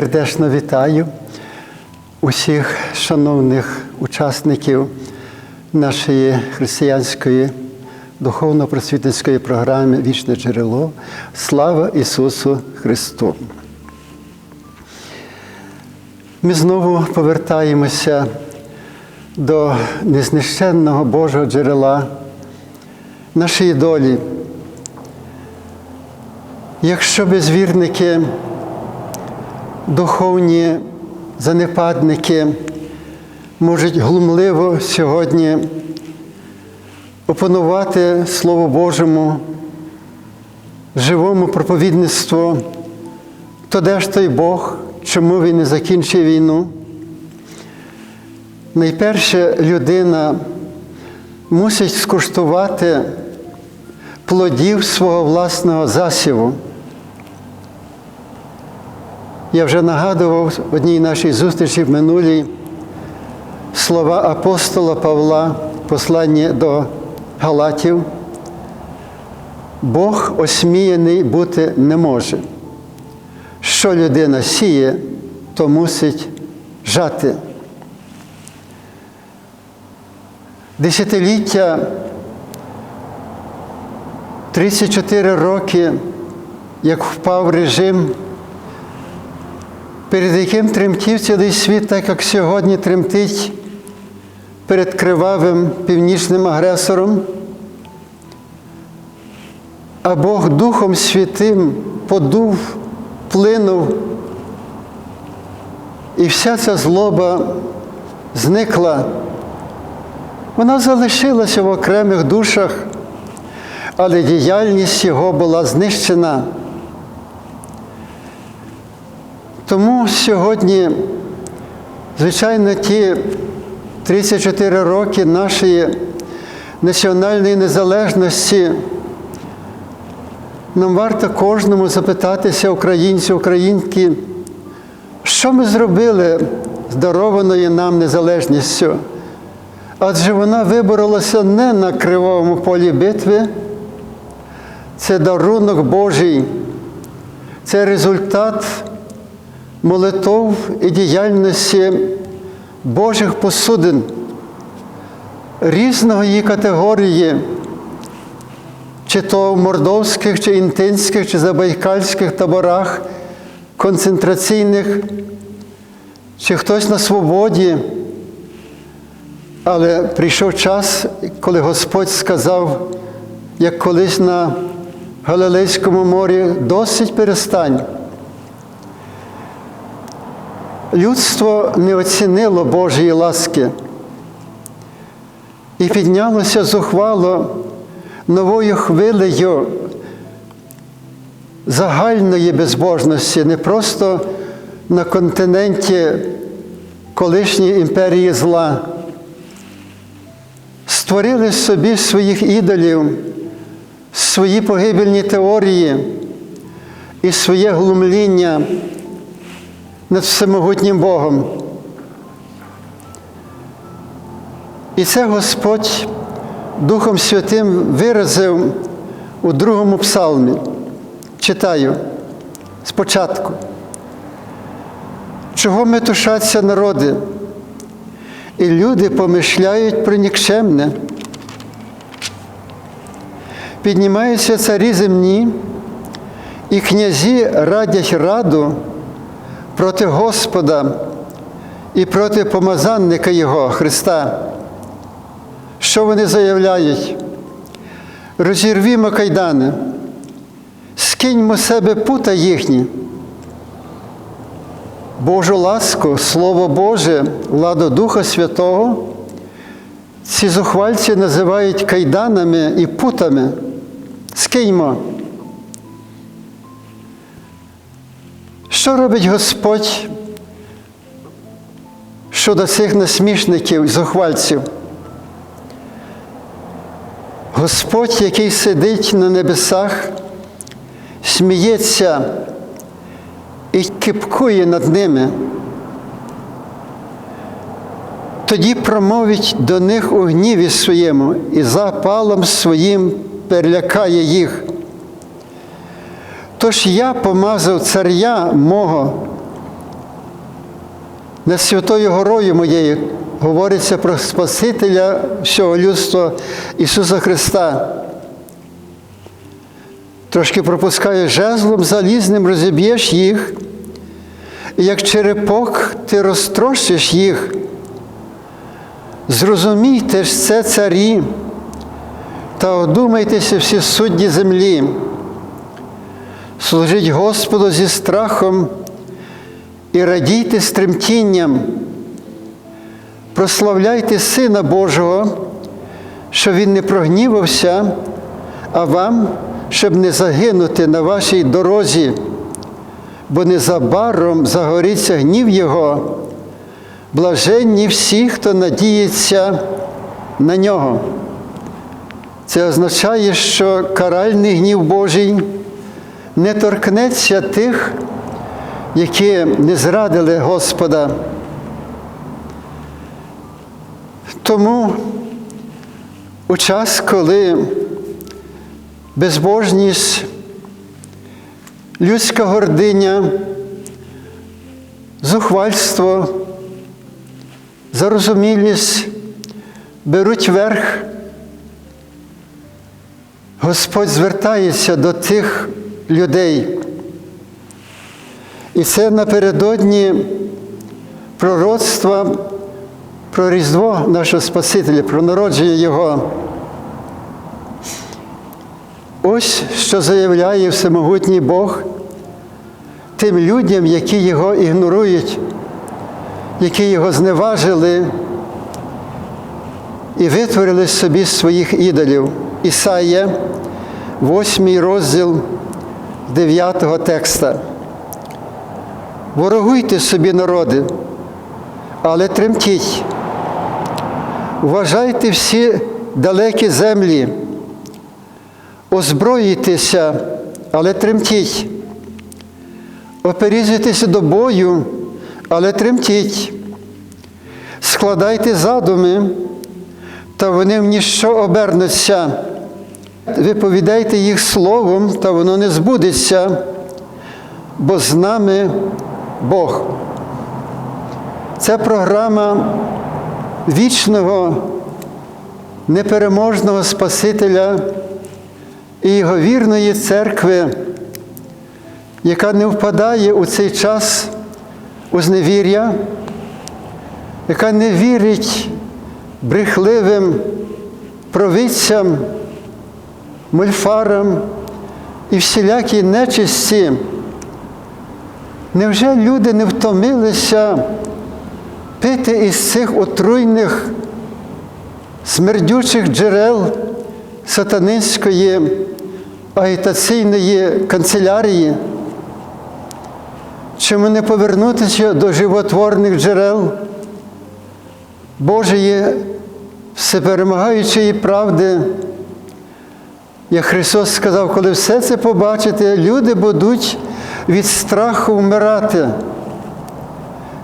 Сердечно вітаю усіх шановних учасників нашої християнської духовно-просвітницької програми Вічне джерело. Слава Ісусу Христу! Ми знову повертаємося до незнищенного Божого джерела нашої долі. Якщо безвірники, духовні занепадники можуть глумливо сьогодні опанувати Слово Божому, живому проповідництву, то де ж той Бог, чому він не закінчив війну? Найперше людина мусить скуштувати плодів свого власного засіву. Я вже нагадував в одній нашій зустрічі в минулій слова апостола Павла, послання до Галатів. Бог осміяний бути не може. Що людина сіє, то мусить жати. Десятиліття 34 роки, як впав режим, перед яким тремтів цілий світ, так як сьогодні тремтить перед кривавим північним агресором, а Бог Духом Святим подув, плинув, і вся ця злоба зникла. Вона залишилася в окремих душах, але діяльність його була знищена. Тому сьогодні, звичайно, ті 34 роки нашої національної незалежності, нам варто кожному запитатися, українців, українки, що ми зробили з дарованою нам незалежністю? Адже вона виборолася не на кривавому полі битви, це дарунок Божий, це результат молитов і діяльності Божих посудин, різного її категорії, чи то в мордовських, чи інтинських, чи забайкальських таборах концентраційних, чи хтось на свободі. Але прийшов час, коли Господь сказав, як колись на Галилейському морі, досить перестань. Людство не оцінило Божої ласки і піднялося зухвало новою хвилею загальної безбожності, не просто на континенті колишньої імперії зла. Створили собі своїх ідолів, свої погибельні теорії і своє глумління над всемогутнім Богом. І це Господь Духом Святим виразив у другому псалмі. Читаю спочатку. Чого метушаться народи? І люди помишляють про нікчемне. Піднімаються царі земні, і князі радять раду проти Господа і проти помазанника Його Христа. Що вони заявляють? Розірвімо кайдани, скиньмо себе пута їхні. Божу ласку, Слово Боже, владу Духа Святого, ці зухвальці називають кайданами і путами. Скиньмо. Що робить Господь щодо цих насмішників, зухвальців? Господь, який сидить на небесах, сміється і кипкує над ними. Тоді промовить до них у гніві своєму і запалом своїм перелякає їх. Тож я помазав царя мого Над Святою Горою моєю говориться про Спасителя всього людства Ісуса Христа. Трошки пропускає жезлом залізним, розіб'єш їх, і як черепок ти розтрощиш їх. Зрозумійте ж це царі, та одумайтеся всі судді землі. Служіть Господу зі страхом і радійте з тремтінням. Прославляйте Сина Божого, що Він не прогнівався, а вам, щоб не загинути на вашій дорозі, бо незабаром загориться гнів Його, блаженні всі, хто надіється на нього. Це означає, що каральний гнів Божий не торкнеться тих, які не зрадили Господа. Тому у час, коли безбожність, людська гординя, зухвальство, зарозумілість беруть верх, Господь звертається до тих людей. І це напередодні пророцтва про Різдво нашого Спасителя, про народження Його. Ось що заявляє всемогутній Бог тим людям, які його ігнорують, які його зневажили і витворили собі своїх ідолів. Ісая, 8 розділ 9 текста. Ворогуйте собі народи, але тремтіть. Вважайте всі далекі землі, озброїтеся, але тремтіть. Оперізуйтеся до бою, але тремтіть. Складайте задуми, та вони в ніщо обернуться. Виповідайте їх словом, та воно не збудеться, бо з нами Бог. Це програма вічного, непереможного Спасителя і його вірної церкви, яка не впадає у цей час у зневір'я, яка не вірить брехливим провидцям, мульфарам і всілякій нечисті. Невже люди не втомилися пити із цих отруйних, смердючих джерел сатанинської агітаційної канцелярії? Чому не повернутися до животворних джерел Божої всеперемагаючої правди? Як Христос сказав, коли все це побачите, люди будуть від страху вмирати,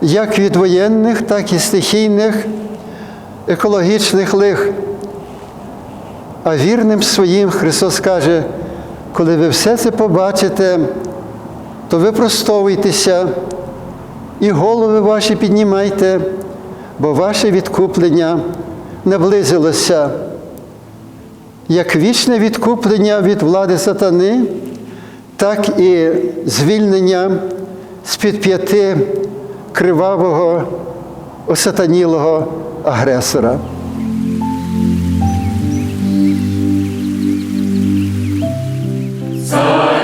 як від воєнних, так і стихійних, екологічних лих. А вірним своїм Христос каже, коли ви все це побачите, то ви простовуйтеся і голови ваші піднімайте, бо ваше відкуплення наблизилося. Як вічне відкуплення від влади сатани, так і звільнення з-під п'яти кривавого, осатанілого агресора. Нехай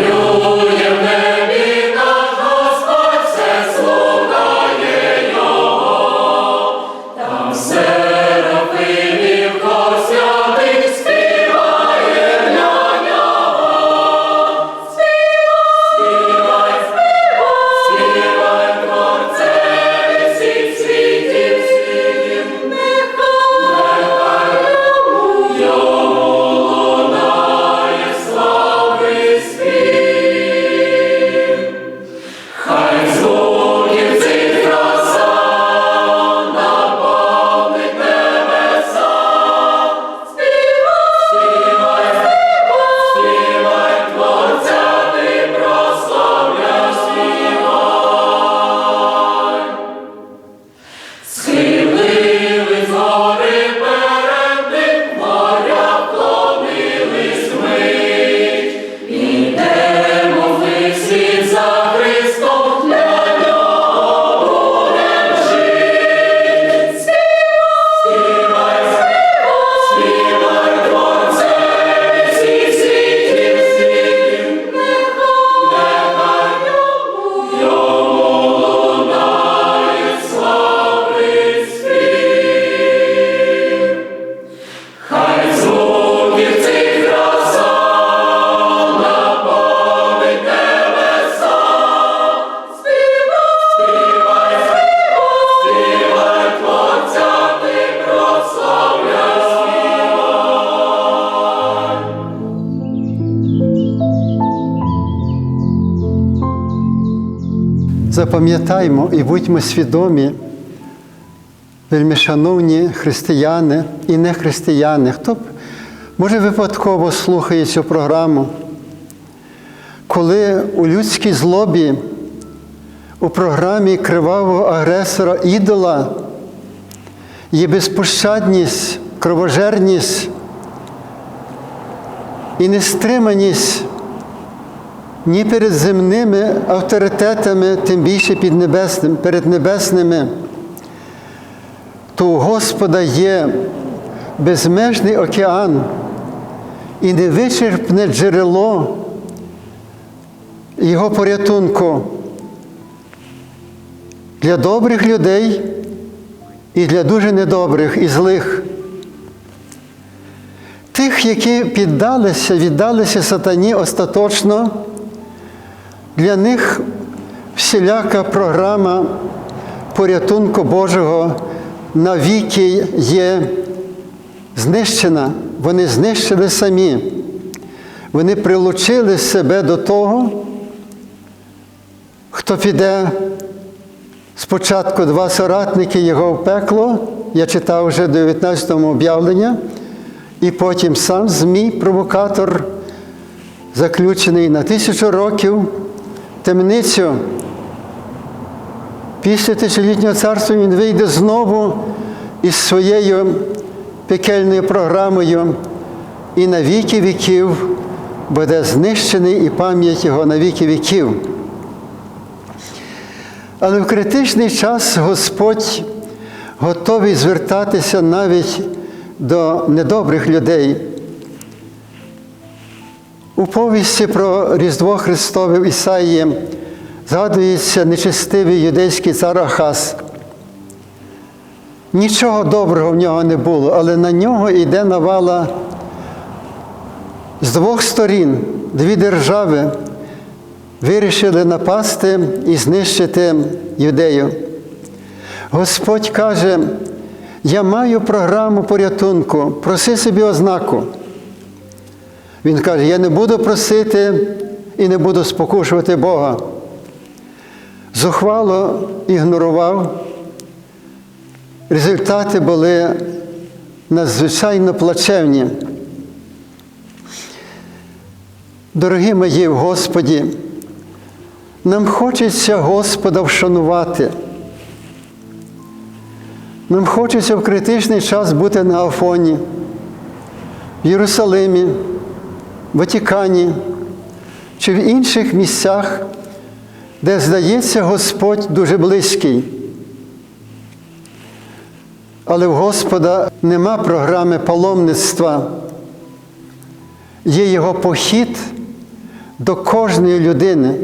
Запам'ятаймо і будьмо свідомі, вельми шановні християни і не християни, хто б, може випадково слухає цю програму, коли у людській злобі, у програмі кривавого агресора ідола є безпощадність, кровожерність і нестриманість ні перед земними авторитетами, тим більше під небесним, перед небесними, то у Господа є безмежний океан і невичерпне джерело Його порятунку для добрих людей і для дуже недобрих і злих. Тих, які піддалися, віддалися сатані остаточно, для них всіляка програма порятунку Божого навіки є знищена. Вони знищили самі. Вони прилучили себе до того, хто піде спочатку два соратники його в пекло, я читав вже в 19-му об'явлення, і потім сам Змій, провокатор, заключений на тисячу років темницю. Після тисячолітнього царства він вийде знову із своєю пекельною програмою і на віки віків буде знищений і пам'ять його на віки віків. Але в критичний час Господь готовий звертатися навіть до недобрих людей. У повісті про Різдво Христове в Ісаї згадується нечестивий юдейський цар Ахаз. Нічого доброго в нього не було, але на нього йде навала з двох сторін, дві держави вирішили напасти і знищити юдею. Господь каже, я маю програму порятунку, проси собі ознаку. Він каже, я не буду просити і не буду спокушувати Бога. Зухвало ігнорував. Результати були надзвичайно плачевні. Дорогі мої в Господі, нам хочеться Господа вшанувати. Нам хочеться в критичний час бути на Афоні, в Єрусалимі, Ватикані чи в інших місцях, де, здається, Господь дуже близький. Але в Господа нема програми паломництва. Є його похід до кожної людини.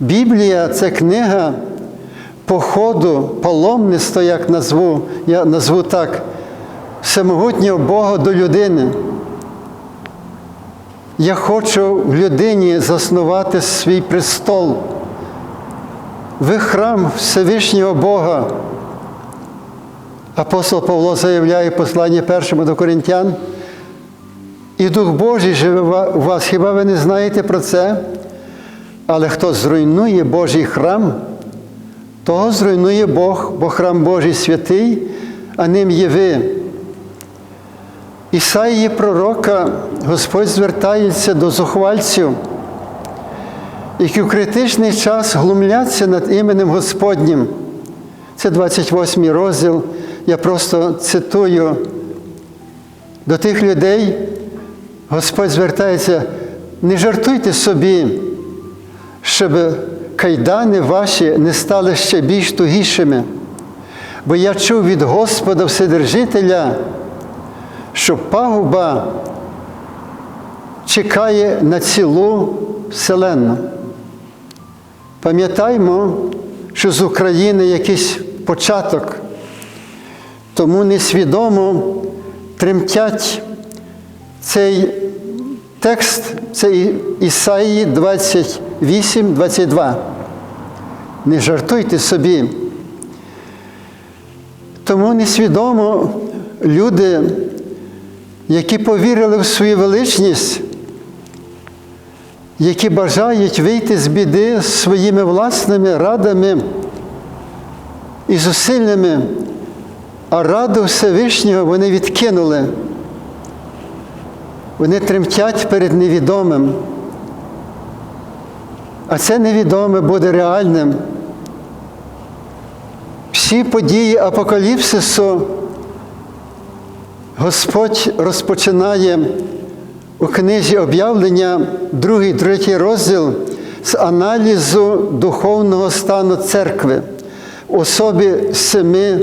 Біблія це книга походу, паломництва, як назву, я назву так, всемогутнього Бога до людини. Я хочу в людині заснувати свій престол. Ви храм Всевишнього Бога. Апостол Павло заявляє в посланні першому до Коринтян. І Дух Божий живе у вас, хіба ви не знаєте про це? Але хто зруйнує Божий храм, того зруйнує Бог, бо храм Божий святий, а ним є ви. Ісаїї пророка Господь звертається до зухвальців, які в критичний час глумляться над іменем Господнім. Це 28 розділ. Я просто цитую до тих людей, Господь звертається, не жартуйте собі, щоб кайдани ваші не стали ще більш тугішими. Бо я чув від Господа Вседержителя, що пагуба чекає на цілу вселенну. Пам'ятаймо, що з України якийсь початок, тому несвідомо тремтять цей текст, це Ісаї 28, 22. Не жартуйте собі. Тому несвідомо люди, які повірили в свою величність, які бажають вийти з біди своїми власними радами і зусиллями, а раду Всевишнього вони відкинули. Вони тремтять перед невідомим. А це невідоме буде реальним. Всі події апокаліпсису Господь розпочинає у книзі об'явлення, другий, третій розділ з аналізу духовного стану церкви особі семи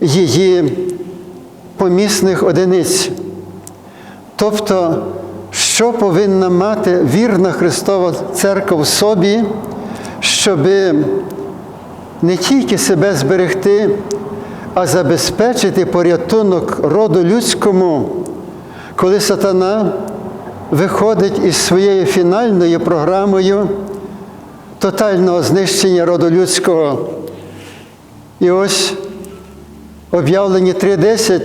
її помісних одиниць. Тобто, що повинна мати вірна Христова Церква в собі, щоб не тільки себе зберегти, а забезпечити порятунок роду людському, коли сатана виходить із своєю фінальною програмою тотального знищення роду людського. І ось об'явлені 3.10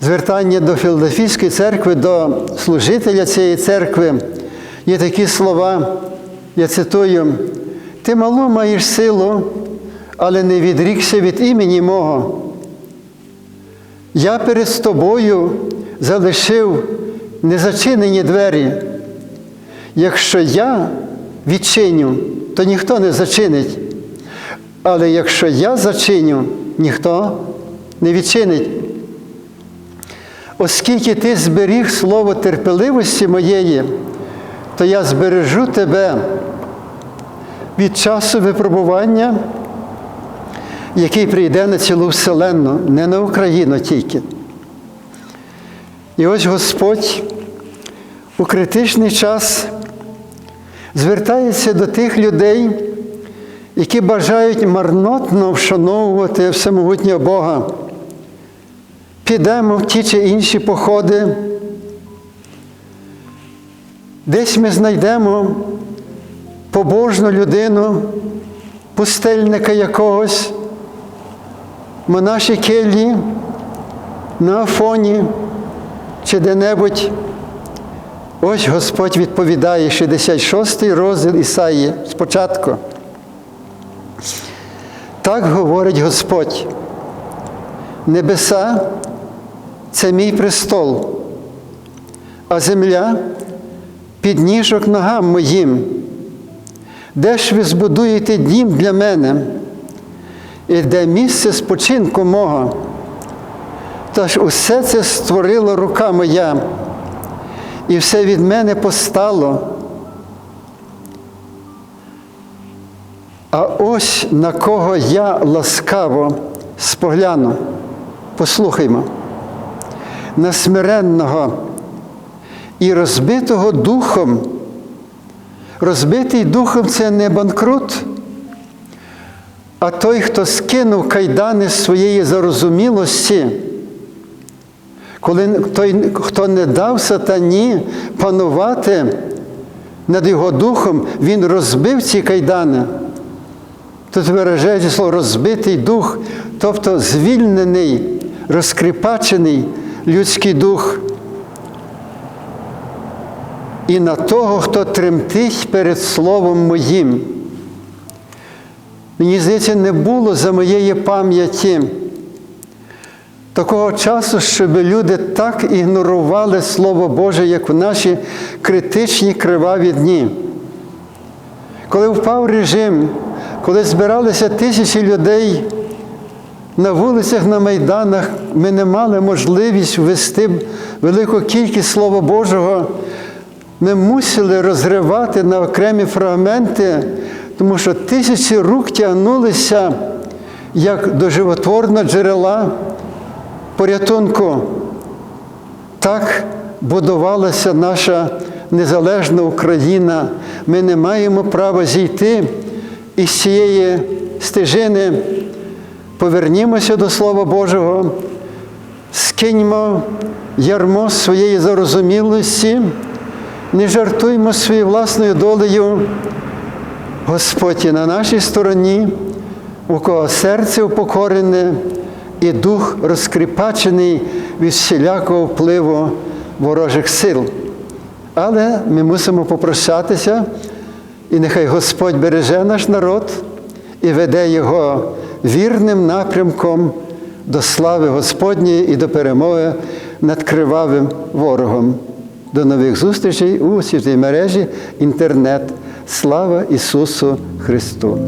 звертання до Філадельфійської церкви, до служителя цієї церкви, є такі слова, я цитую, ти малу маєш силу, але не відрікся від імені мого. Я перед тобою залишив незачинені двері. Якщо я відчиню, то ніхто не зачинить. Але якщо я зачиню, ніхто не відчинить. Оскільки ти зберіг слово терпеливості моєї, то я збережу тебе від часу випробування, який прийде на цілу вселенну, не на Україну тільки. І ось Господь у критичний час звертається до тих людей, які бажають марнотно вшановувати всемогутнього Бога. Підемо в ті чи інші походи. Десь ми знайдемо побожну людину, пустельника якогось, монаші келії, на Афоні чи де-небудь. Ось Господь відповідає 66 й розділ Ісаї спочатку. Так говорить Господь. Небеса це мій престол, а земля підніжок ногам моїм. Де ж ви збудуєте дім для мене, і де місце спочинку мого? Тож усе це створила рука моя, і все від мене постало. А ось на кого я ласкаво спогляну. Послухаймо, на смиренного і розбитого духом. Розбитий духом це не банкрут, а той, хто скинув кайдани своєї зарозумілості, коли той, хто не дав сатані панувати над його духом, він розбив ці кайдани. Тут виражається слово розбитий дух, тобто звільнений, розкріпачений людський дух. І на того, хто тремтить перед Словом моїм. Мені здається, не було за моєї пам'яті такого часу, щоб люди так ігнорували Слово Боже, як в наші критичні криваві дні. Коли впав режим, коли збиралися тисячі людей на вулицях, на майданах, ми не мали можливість ввести велику кількість Слова Божого. Ми мусили розривати на окремі фрагменти, тому що тисячі рук тягнулися як до животворного джерела порятунку. Так будувалася наша незалежна Україна. Ми не маємо права зійти із цієї стежини. Повернімося до Слова Божого, скиньмо ярмо своєї зарозумілості, не жартуймо своєю власною долею. Господь є на нашій стороні, у кого серце упокорене і дух розкріпачений від всілякого впливу ворожих сил. Але ми мусимо попрощатися, і нехай Господь береже наш народ і веде його вірним напрямком до слави Господньої і до перемоги над кривавим ворогом. До нових зустрічей у світій мережі інтернет. Слава Ісусу Христу!